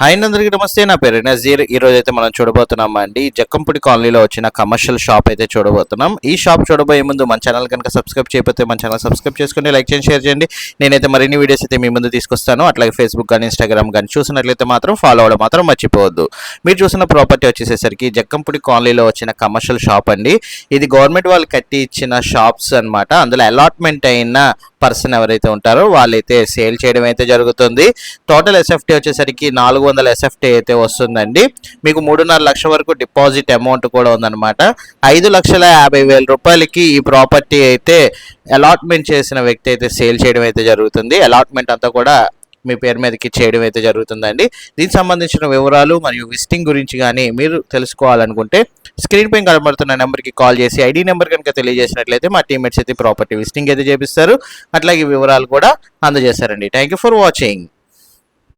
Hi అందరికీ నమస్తే నా పేరు నజీర్. ఈ రోజు అయితే మనం చూడబోతున్నాం అండి జక్కంపూడి కాలనీలో వచ్చిన కమర్షియల్ షాప్ అయితే చూడబోతున్నాం. ఈ షాప్ చూడబోయే ముందు మన ఛానల్ కనుక సబ్స్క్రైబ్ చేయకపోతే మన ఛానల్ సబ్స్క్రైబ్ చేసుకుని లైక్ చేయండి షేర్ చేయండి. నేనైతే మరిన్ని వీడియోస్ అయితే మీ ముందు తీసుకొస్తాను. అట్లాగే ఫేస్బుక్ కానీ ఇన్స్టాగ్రామ్ కానీ చూసినట్లయితే మాత్రం ఫాలో అవ్వడం మాత్రం మర్చిపోవద్దు. మీరు చూసిన ప్రాపర్టీ వచ్చేసేసరికి జక్కంపూడి కాలనీలో వచ్చిన కమర్షియల్ షాప్ అండి. ఇది గవర్నమెంట్ వాళ్ళు కట్టి ఇచ్చిన షాప్స్ అన్నమాట. అందులో అలాట్మెంట్ అయిన పర్సన్ ఎవరైతే ఉంటారో వాళ్ళైతే సేల్ చేయడం అయితే జరుగుతుంది. టోటల్ ఎస్ఎఫ్టీ వచ్చేసరికి నాలుగు వందల ఎస్ఎఫ్టీ అయితే వస్తుందండి. మీకు మూడున్నర లక్షల వరకు డిపాజిట్ అమౌంట్ కూడా ఉందన్నమాట. ఐదు లక్షల యాభై వేల రూపాయలకి ఈ ప్రాపర్టీ అయితే అలాట్మెంట్ చేసిన వ్యక్తి అయితే సేల్ చేయడం అయితే జరుగుతుంది. అలాట్మెంట్ అంతా కూడా మీ పేరు మీదకి చేయడం అయితే జరుగుతుందండి. దీనికి సంబంధించిన వివరాలు మరియు విజిటింగ్ గురించి కానీ మీరు తెలుసుకోవాలనుకుంటే స్క్రీన్ పైన కనబడుతున్న నెంబర్కి కాల్ చేసి ఐడి నెంబర్ కనుక తెలియజేసినట్లయితే మా టీమేట్స్ అయితే ప్రాపర్టీ విజిటింగ్ అయితే చేపిస్తారు. అట్లాగే వివరాలు కూడా అందజేస్తారండి. Thank you for watching.